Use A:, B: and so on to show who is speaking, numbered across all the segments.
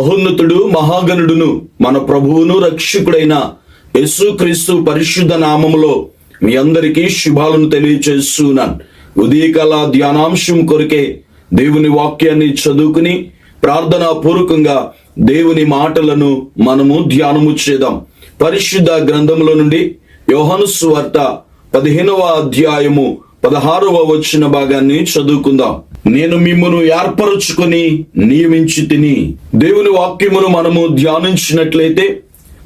A: మహోన్నతుడు మహాగణుడును మన ప్రభువును రక్షకుడైన యేసుక్రీస్తు పరిశుద్ధ నామములో మీ అందరికీ శుభాలను తెలియచేస్తున్నాను. ఉదయకాల ధ్యానాంశం కొరికే దేవుని వాక్యాన్ని చదువుకుని ప్రార్థనా పూర్వకంగా దేవుని మాటలను మనము ధ్యానము చేద్దాం. పరిశుద్ధ గ్రంథంలో నుండి యోహాను సువార్త పదిహేనవ అధ్యాయము పదహారవ వచ్చిన భాగాన్ని చదువుకుందాం. నేను మిమ్మను ఏర్పరుచుకొని నియమించి తిని దేవుని వాక్యమును మనము ధ్యానించినట్లయితే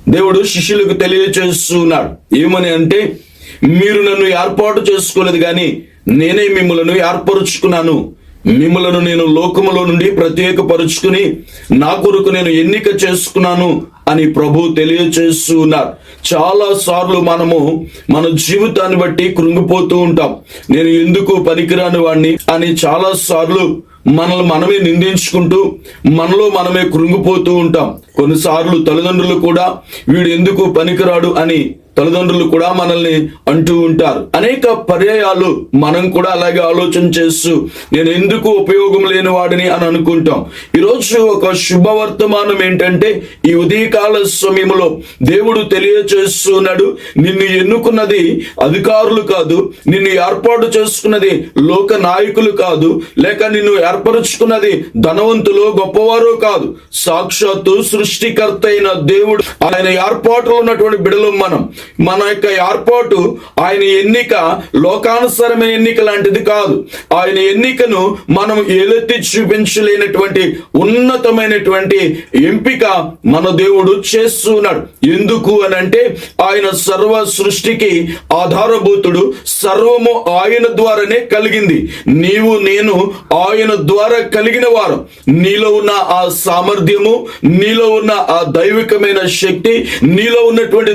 A: దేవుడు శిష్యులకు తెలియచేస్తున్నాడు ఏమని అంటే మీరు నన్ను ఏర్పాటు చేసుకోలేదు కానీ నేనే మిమ్మలను ఏర్పరుచుకున్నాను. మిమ్మలను నేను లోకములో నుండి ప్రత్యేకపరుచుకుని నా కొరకు నేను ఎన్నిక చేసుకున్నాను అని ప్రభు తెలియచేస్తున్నారు చాలా సార్లు మనము మన జీవితాన్ని బట్టి కృంగిపోతూ ఉంటాం. నేను ఎందుకు పనికిరాని వాడిని అని చాలా సార్లు మనల్ని మనమే నిందించుకుంటూ మనలో మనమే కృంగిపోతూ ఉంటాం. కొన్నిసార్లు తల్లిదండ్రులు కూడా వీడు ఎందుకు పనికిరాడు? అని తల్లిదండ్రులు కూడా మనల్ని అంటూ ఉంటారు. అనేక పర్యాయాలు మనం కూడా అలాగే ఆలోచన చేస్తూ నేను ఎందుకు ఉపయోగం లేని వాడిని అని అనుకుంటాం. ఈరోజు ఒక శుభవర్తమానం ఏంటంటే ఈ ఉదయకాల సమయంలో దేవుడు తెలియచేస్తున్నాడు నిన్ను ఎన్నుకున్నది అధికారులు కాదు నిన్ను ఏర్పాటు చేసుకున్నది లోక నాయకులు కాదు లేక నిన్ను ఏర్పరుచుకున్నది ధనవంతులు గొప్పవారు కాదు. సాక్షాత్తు సృష్టికర్త అయిన దేవుడు ఆయన ఏర్పాటులో ఉన్నటువంటి బిడలు మనం. మన యొక్క ఏర్పాటు ఆయన ఎన్నిక లోకానుసరమైన ఎన్నిక లాంటిది కాదు. ఆయన ఎన్నికను మనం ఏలెత్తి చూపించలేనటువంటి ఉన్నతమైనటువంటి ఎంపిక మన దేవుడు చేస్తున్నాడు ఎందుకు అని అంటే ఆయన సర్వ సృష్టికి ఆధారభూతుడు సర్వము ఆయన ద్వారానే కలిగింది. నీవు నేను ఆయన ద్వారా కలిగిన వారు. నీలో ఉన్న ఆ సామర్థ్యము నీలో ఉన్న ఆ దైవికమైన శక్తి నీలో ఉన్నటువంటి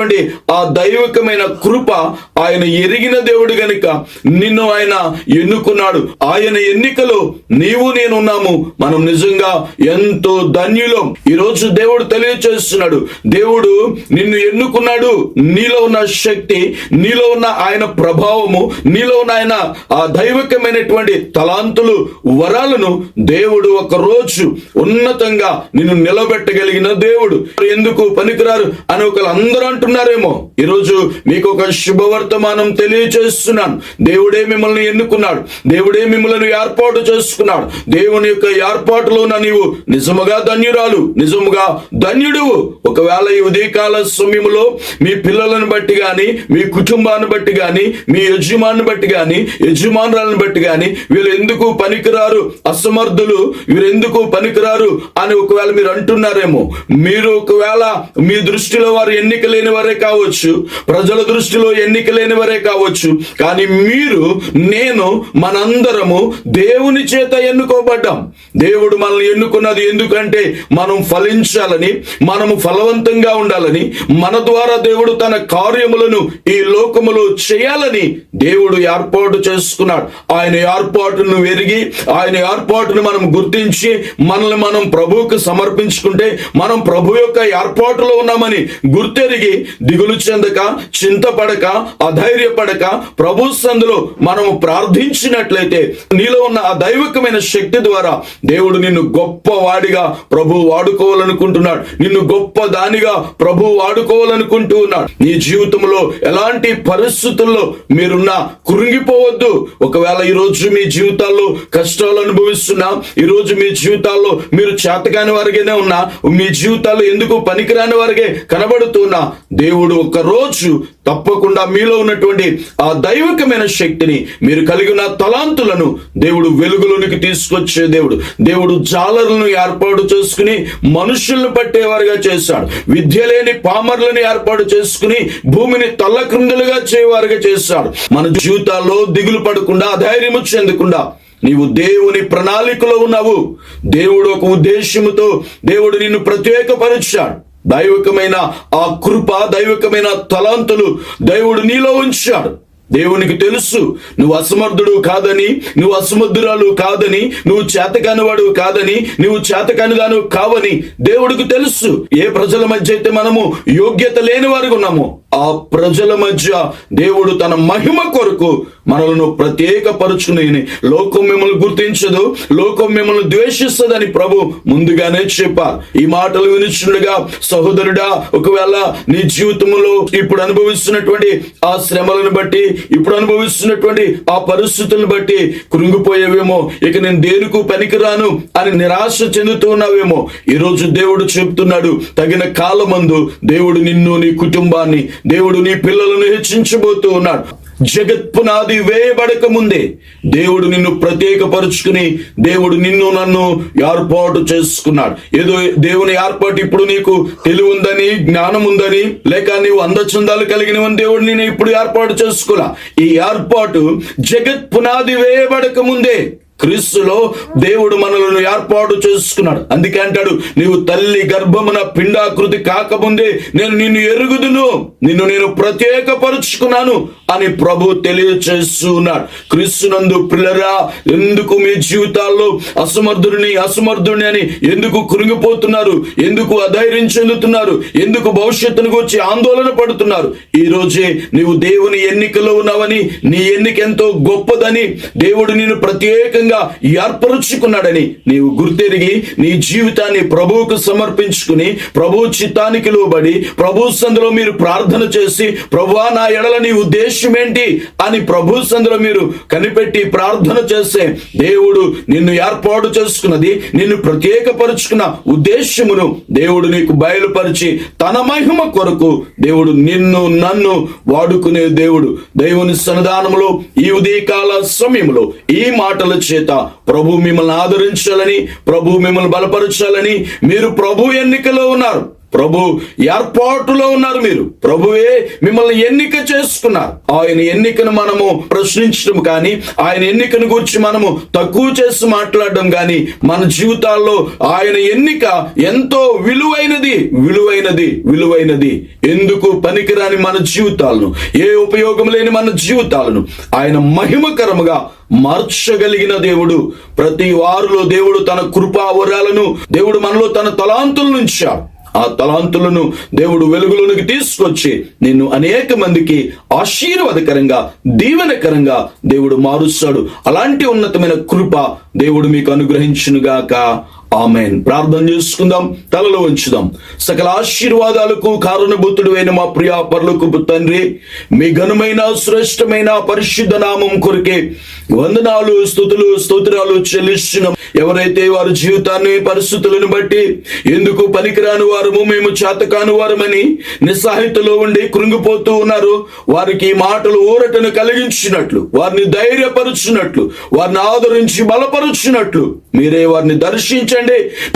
A: దేవుడిచ్చినటువంటి ఆ దైవికమైన కృప ఆయన ఎరిగిన దేవుడు గనుక నిన్ను ఆయన ఎన్నుకున్నాడు. ఆయన ఎన్నికలో నీవు నేను ఉన్నాము మనం నిజంగా ఎంతో ధన్యులం. ఈరోజు దేవుడు తెలియచేస్తున్నాడు. దేవుడు నిన్ను ఎన్నుకున్నాడు. నీలో ఉన్న శక్తి నీలో ఉన్న ఆయన ప్రభావము నీలో ఉన్న ఆయన ఆ దైవికమైనటువంటి తలాంతులు వరాలను దేవుడు ఒక రోజు ఉన్నతంగా నిన్ను నిలబెట్టగలిగిన దేవుడు. ఎందుకు పనికిరారు? అని ఒకరు అందరూ అంటున్నారేమో ఈరోజు మీకు ఒక శుభవర్తమానం తెలియచేస్తున్నాను. దేవుడే మిమ్మల్ని ఎన్నుకున్నాడు. దేవుడే మిమ్మల్ని ఏర్పాటు చేసుకున్నాడు. దేవుని యొక్క ఏర్పాటులోన నీవు నిజముగా ధన్యురాలు నిజముగా ధన్యుడు ఒకవేళ ఈ ఉదయకాల సమయంలో మీ పిల్లలను బట్టి గాని మీ కుటుంబాన్ని బట్టి గాని మీ యజమాని బట్టి గాని యజమానురాలను బట్టి గాని వీళ్ళు ఎందుకు పనికిరారు? అసమర్థులు వీరు ఎందుకు పనికిరారు? అని ఒకవేళ మీరు అంటున్నారేమో. మీరు ఒకవేళ మీ దృష్టిలో వారు ఎన్నిక లేని వారే కావచ్చు ప్రజల దృష్టిలో ఎన్నిక లేని వారే కావచ్చు కానీ మీరు నేను మనందరము దేవుని చేత ఎన్నుకోబడ్డాం. దేవుడు మనల్ని ఎన్నుకున్నది ఎందుకంటే మనం ఫలించాలని మనము ఫలవంతంగా ఉండాలని మన ద్వారా దేవుడు తన కార్యములను ఈ లోకములో చేయాలని దేవుడు ఏర్పాటు చేసుకున్నాడు. ఆయన ఏర్పాటును ఎరిగి ఆయన ఏర్పాటును మనం గుర్తించి మనల్ని మనం ప్రభువుకు సమర్పించుకుంటే మనం ప్రభు యొక్క ఏర్పాటులో ఉన్నామని గుర్తెరిగి దిగులు చెందక చింతపడక అధైర్యపడక ప్రభు సందులో మనము ప్రార్థించినట్లయితే నీలో ఉన్న ఆ దైవికమైన శక్తి ద్వారా దేవుడు నిన్ను గొప్ప వాడిగా ప్రభు వాడుకోవాలనుకుంటున్నాడు. నిన్ను గొప్ప దానిగా ప్రభు వాడుకోవాలనుకుంటూ ఉన్నాడు. నీ జీవితంలో ఎలాంటి పరిస్థితుల్లో మీరున్నా కృంగిపోవద్దు. ఒకవేళ ఈ రోజు మీ జీవితాల్లో కష్టాలు అనుభవిస్తున్నా ఈ రోజు మీ జీవితాల్లో మీరు చేతకాని వారిగానే ఉన్నా మీ జీవితాల్లో ఎందుకు పనికిరాని వారిగే కనబడుతున్నా దేవుడు ఒక రోజు తప్పకుండా మీలో ఉన్నటువంటి ఆ దైవికమైన శక్తిని మీరు కలిగిన తలాంతులను దేవుడు వెలుగులోనికి తీసుకొచ్చే దేవుడు. దేవుడు జాలరులను ఏర్పాటు చేసుకుని మనుషులను పట్టేవారుగా చేశాడు. విద్య లేని పామర్లను ఏర్పాటు చేసుకుని భూమిని తల్లక్రిందులుగా చేయవారుగా చేశాడు. మన జీవితాల్లో దిగులు పడకుండా అధైర్యము చెందకుండా నీవు దేవుని ప్రణాళికలో ఉన్నావు. దేవుడు ఒక ఉద్దేశముతో దేవుడు నిన్ను ప్రత్యేకపరిచాడు. దైవికమైన ఆ కృప దైవికమైన తలాంతులు దేవుడు నీలో ఉంచాడు. దేవునికి తెలుసు నువ్వు అసమర్థుడు కాదని నువ్వు అసమర్థురాలు కాదని నువ్వు చేతకానివాడు కాదని నువ్వు చేతకానిదాను కావని దేవుడికి తెలుసు. ఏ ప్రజల మధ్య అయితే మనము యోగ్యత లేని వారికి ఉన్నామో ఆ ప్రజల మధ్య దేవుడు తన మహిమ కొరకు మనలను ప్రత్యేకపరుచుని లోకం మిమ్మల్ని గుర్తించదు లోకం మిమ్మల్ని ద్వేషిస్తుందని ప్రభు ముందుగానే చెప్పారు. ఈ మాటలు వినిచుండగా సహోదరుడా ఒకవేళ నీ జీవితంలో ఇప్పుడు అనుభవిస్తున్నటువంటి ఆ శ్రమలను బట్టి ఇప్పుడు అనుభవిస్తున్నటువంటి ఆ పరిస్థితులను బట్టి కృంగిపోయేవేమో ఇక నేను దేనికి పనికిరాను అని నిరాశ చెందుతూ ఉన్నావేమో. ఈ రోజు దేవుడు చెప్తున్నాడు తగిన కాలమందు దేవుడు నిన్ను నీ కుటుంబాన్ని దేవుడు నీ పిల్లలను హెచ్చించబోతూ ఉన్నాడు జగత్ పునాది వేయబడక ముందే దేవుడు నిన్ను ప్రత్యేకపరుచుకుని దేవుడు నిన్ను నన్ను ఏర్పాటు చేసుకున్నాడు. ఏదో దేవుని ఏర్పాటు ఇప్పుడు నీకు తెలివి ఉందని జ్ఞానం ఉందని లేక నీవు అందచందాలు కలిగినవని దేవుడు నేను ఇప్పుడు ఏర్పాటు చేసుకున్నా. ఈ ఏర్పాటు జగత్ పునాది వేయబడక ముందే క్రీస్తులో దేవుడు మనలను ఏర్పాటు చేసుకున్నాడు. అందుకే అంటాడు నీవు తల్లి గర్భమున పిండాకృతి కాకముందే నేను నిన్ను ఎరుగుదును. నిన్ను నేను ప్రత్యేకపరుచుకున్నాను అని ప్రభు తెలియచేస్తున్నాడు. క్రీస్తునందు పిల్లరా ఎందుకు మీ జీవితాల్లో అసమర్థుడిని అసమర్థుడిని అని ఎందుకు కృంగిపోతున్నారు? ఎందుకు అధైర్యం చెందుతున్నారు? ఎందుకు భవిష్యత్తును గురించి ఆందోళన పడుతున్నారు? ఈ రోజే నీవు దేవుని ఎన్నికలో ఉన్నావని నీ ఎన్నిక ఎంతో గొప్పదని దేవుడు నేను ప్రత్యేకంగా ఏర్పరుచుకున్నాడని నీవు గుర్తెరిగి నీ జీవితాన్ని ప్రభువుకు సమర్పించుకుని ప్రభు చిత్తానికి లోబడి ప్రభు సందులో మీరు ప్రార్థన చేసి ప్రభువా నా ఎడల నీ ఉద్దేశం ఏంటి? అని ప్రభు సందులో మీరు కనిపెట్టి ప్రార్థన చేస్తే దేవుడు నిన్ను ఏర్పాటు చేసుకున్నది నిన్ను ప్రత్యేకపరుచుకున్న ఉద్దేశమును దేవుడు నీకు బయలుపరిచి తన మహిమ కొరకు దేవుడు నిన్ను నన్ను వాడుకునే దేవుడు. దేవుని సన్నిధానంలో ఈ ఉదయకాల సమయంలో ఈ మాటలు చే చేత ప్రభు మిమ్మల్ని ఆదరించాలని ప్రభు మిమ్మల్ని బలపరచాలని మీరు ప్రభు ఎన్నికలో ఉన్నారు. ప్రభు ఏర్పాటులో ఉన్నారు మీరు. ప్రభువే మిమ్మల్ని ఎన్నిక చేసుకున్నారు. ఆయన ఎన్నికను మనము ప్రశ్నించడం కానీ ఆయన ఎన్నికను గురించి మనము తక్కువ చేసి మాట్లాడడం కానీ మన జీవితాల్లో ఆయన ఎన్నిక ఎంతో విలువైనది విలువైనది విలువైనది. ఎందుకు పనికిరాని మన జీవితాలను ఏ ఉపయోగం లేని మన జీవితాలను ఆయన మహిమకరముగా మార్చగలిగిన దేవుడు. ప్రతి వారిలో దేవుడు తన కృపా వరాలను దేవుడు మనలో తన తలాంతులను ఉంచాడు. ఆ తలాంతులను దేవుడు వెలుగులోనికి తీసుకొచ్చి నిన్ను అనేక మందికి ఆశీర్వాదకరంగా దీవెనకరంగా దేవుడు మారుస్తాడు. అలాంటి ఉన్నతమైన కృప దేవుడు మీకు అనుగ్రహించునుగాక. ఆమెన్. ప్రార్థన చేసుకుందాం తలలో ఉంచుదాం సకల ఆశీర్వాదాలకు కారణభూతుడు అయిన మా ప్రియా పర్లకు తండ్రి మీ ఘనమైన శ్రేష్టమైన పరిశుద్ధ నామం కొరికే వందనాలు స్థుతులు స్తోత్రాలు చెల్లిస్తున్నాం. ఎవరైతే వారి జీవితాన్ని పరిస్థితులను బట్టి ఎందుకు పనికిరాని వారము మేము చేతకాని వారమని నిస్సాహితలో ఉండి కృంగిపోతూ ఉన్నారు. వారికి మాటలు ఊరటను కలిగించినట్లు వారిని ధైర్యపరుచున్నట్లు వారిని ఆదరించి బలపరుచున్నట్లు మీరే వారిని దర్శించండి.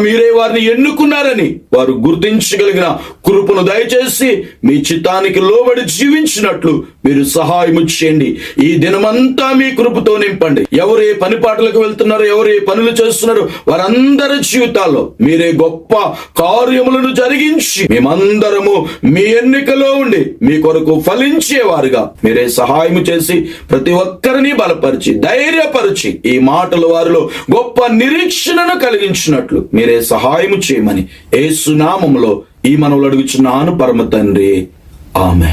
A: మీరే వారిని ఎన్నుకున్నారని. వారు గుర్తించగలిగిన కృపను దయచేసి మీ చిత్తానికి లోబడి జీవించినట్లు మీరు సహాయం చేయండి. ఈ దినమంతా మీ కృపతో నింపండి. ఎవరు ఏ పని పాటలకు వెళ్తున్నారో ఎవరు ఏ పనులు చేస్తున్నారో వారందరి జీవితాల్లో మీరే గొప్ప కార్యములను జరిగించి మేమందరము మీ ఎన్నికలో ఉండి మీ కొరకు ఫలించేవారుగా మీరే సహాయం చేసి ప్రతి ఒక్కరిని బలపరిచి ధైర్యపరిచి ఈ మాటలు వారిలో గొప్ప నిరీక్షణను కలిగించినట్లు మీరే సహాయము చేయమని ఏ సునామంలో ఈ మనవులు అడుగుచున్నాను పరమ తండ్రి. ఆమె